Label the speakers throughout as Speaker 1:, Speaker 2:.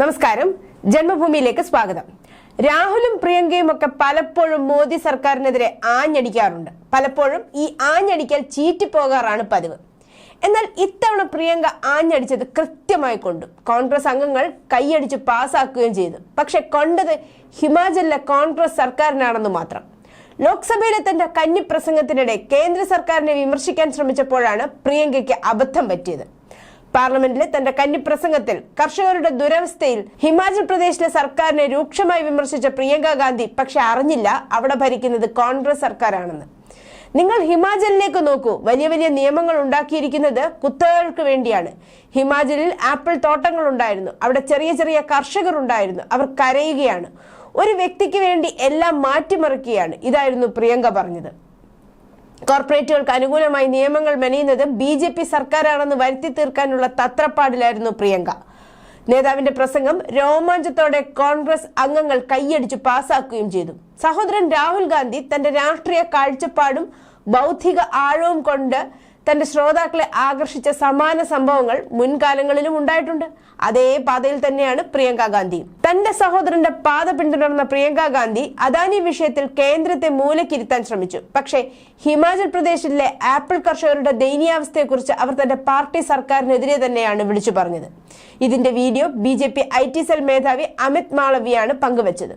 Speaker 1: നമസ്കാരം. ജന്മഭൂമിയിലേക്ക് സ്വാഗതം. രാഹുലും പ്രിയങ്കയും ഒക്കെ പലപ്പോഴും മോദി സർക്കാരിനെതിരെ ആഞ്ഞടിക്കാറുണ്ട്. പലപ്പോഴും ഈ ആഞ്ഞടിക്കൽ ചീറ്റിപ്പോകാറാണ് പതിവ്. എന്നാൽ ഇത്തവണ പ്രിയങ്ക ആഞ്ഞടിച്ചത് കൃത്യമായി കൊണ്ടു. കോൺഗ്രസ് അംഗങ്ങൾ കൈയടിച്ച് പാസാക്കുകയും ചെയ്തു. പക്ഷെ കൊണ്ടത് ഹിമാചലിലെ കോൺഗ്രസ് സർക്കാരിനാണെന്ന് മാത്രം. ലോക്സഭയിലെ തന്റെ കന്നി പ്രസംഗത്തിനിടെ കേന്ദ്ര സർക്കാരിനെ വിമർശിക്കാൻ ശ്രമിച്ചപ്പോഴാണ് പ്രിയങ്കയ്ക്ക് അബദ്ധം പറ്റിയത്. പാർലമെന്റിലെ തന്റെ കന്നിപ്രസംഗത്തിൽ കർഷകരുടെ ദുരവസ്ഥയിൽ ഹിമാചൽ പ്രദേശിലെ സർക്കാരിനെ രൂക്ഷമായി വിമർശിച്ച പ്രിയങ്ക ഗാന്ധി പക്ഷെ അറിഞ്ഞില്ല അവിടെ ഭരിക്കുന്നത് കോൺഗ്രസ് സർക്കാരാണെന്ന്. നിങ്ങൾ ഹിമാചലിലേക്ക് നോക്കൂ. വലിയ വലിയ നിയമങ്ങൾ ഉണ്ടാക്കിയിരിക്കുന്നത് കുത്തകൾക്ക് വേണ്ടിയാണ്. ഹിമാചലിൽ ആപ്പിൾ തോട്ടങ്ങൾ ഉണ്ടായിരുന്നു. അവിടെ ചെറിയ ചെറിയ കർഷകർ ഉണ്ടായിരുന്നു. അവർ കരയുകയാണ്. ഒരു വ്യക്തിക്ക് വേണ്ടി എല്ലാം മാറ്റിമറിക്കുകയാണ്. ഇതായിരുന്നു പ്രിയങ്ക പറഞ്ഞത്. കോർപ്പറേറ്റുകൾക്ക് അനുകൂലമായി നിയമങ്ങൾ മെനയുന്നത് ബി ജെ പി സർക്കാരാണെന്ന് വരുത്തി തീർക്കാനുള്ള തത്രപ്പാടിലായിരുന്നു പ്രിയങ്ക. നേതാവിന്റെ പ്രസംഗം രോമാഞ്ചത്തോടെ കോൺഗ്രസ് അംഗങ്ങൾ കൈയടിച്ച് പാസാക്കുകയും ചെയ്തു. സഹോദരൻ രാഹുൽ ഗാന്ധി തന്റെ രാഷ്ട്രീയ കാഴ്ചപ്പാടും ബൗദ്ധിക ആഴവും കൊണ്ട് തന്റെ ശ്രോതാക്കളെ ആകർഷിച്ച സമാന സംഭവങ്ങൾ മുൻകാലങ്ങളിലും ഉണ്ടായിട്ടുണ്ട്. അതേ പാതയിൽ തന്നെയാണ് പ്രിയങ്ക ഗാന്ധി. തന്റെ സഹോദരന്റെ പാത പിന്തുടർന്ന പ്രിയങ്ക ഗാന്ധി അദാനി വിഷയത്തിൽ കേന്ദ്രത്തെ മൂലക്കിരുത്താൻ ശ്രമിച്ചു. പക്ഷേ ഹിമാചൽ പ്രദേശിലെ ആപ്പിൾ കർഷകരുടെ ദയനീയാവസ്ഥയെക്കുറിച്ച് അവർ തന്റെ പാർട്ടി സർക്കാരിനെതിരെ തന്നെയാണ് വിളിച്ചു പറഞ്ഞത്. ഇതിന്റെ video B J P I T cell മേധാവി അമിത് മാളവിയാണ് പങ്കുവച്ചത്.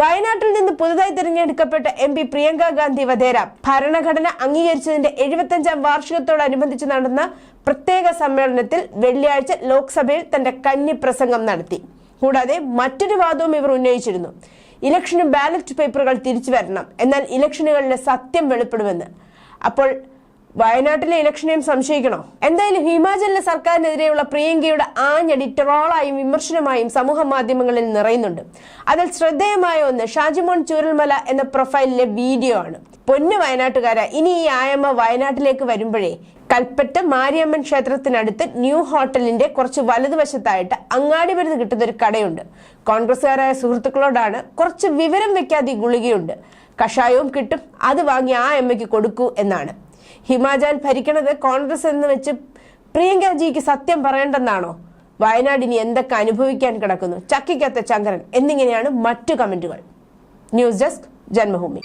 Speaker 1: വയനാട്ടിൽ നിന്ന് പുതുതായി തിരഞ്ഞെടുക്കപ്പെട്ട എം പി പ്രിയങ്ക ഗാന്ധി വധേര ഭരണഘടന അംഗീകരിച്ചതിന്റെ എഴുപത്തഞ്ചാം വാർഷികത്തോടനുബന്ധിച്ച് നടന്ന പ്രത്യേക സമ്മേളനത്തിൽ വെള്ളിയാഴ്ച ലോക്സഭയിൽ തന്റെ കന്നി പ്രസംഗം നടത്തി. കൂടാതെ മറ്റൊരു വാദവും ഇവർ ഉന്നയിച്ചിരുന്നു. ഇലക്ഷന് ബാലറ്റ് പേപ്പറുകൾ തിരിച്ചു വരണം എന്നാൽ ഇലക്ഷനുകളിലെ സത്യം വെളിപ്പെടുമെന്ന്. അപ്പോൾ വയനാട്ടിലെ ഇലക്ഷനെയും സംശയിക്കണോ? എന്തായാലും ഹിമാചലിലെ സർക്കാരിനെതിരെയുള്ള പ്രിയങ്കയുടെ ആഞ്ഞടി ട്രോളായും വിമർശനമായും സമൂഹ മാധ്യമങ്ങളിൽ നിറയുന്നുണ്ട്. അതിൽ ശ്രദ്ധേയമായ ഒന്ന് ഷാജിമോൻ ചൂരൽമല എന്ന പ്രൊഫൈലിലെ വീഡിയോ ആണ്. പൊന്നു വയനാട്ടുകാര ഇനി ഈ ആയമ്മ വയനാട്ടിലേക്ക് വരുമ്പോഴേ കൽപ്പറ്റ മാരിയമ്മൻ ക്ഷേത്രത്തിനടുത്ത് ന്യൂ ഹോട്ടലിന്റെ കുറച്ച് വലതുവശത്തായിട്ട് അങ്ങാടി മരുന്ന് കിട്ടുന്ന ഒരു കടയുണ്ട്. കോൺഗ്രസ്സുകാരായ സുഹൃത്തുക്കളോടാണ് കുറച്ച് വിവരം വെക്കാതെ ഗുളികയുണ്ട്. കഷായവും കിട്ടും അത് വാങ്ങി ആ അമ്മയ്ക്ക് കൊടുക്കൂ എന്നാണ്. ഹിമാചൽ ഭരിക്കണത് കോൺഗ്രസ് എന്ന് വെച്ച് പ്രിയങ്കാജിക്ക് സത്യം പറയേണ്ടെന്നാണോ? വയനാട് ഇനി എന്തൊക്കെ അനുഭവിക്കാൻ കിടക്കുന്നു? ചക്കിക്കത്തെ ചങ്കരൻ എന്നിങ്ങനെയാണ് മറ്റു കമന്റുകൾ. News desk Janmabhoomi.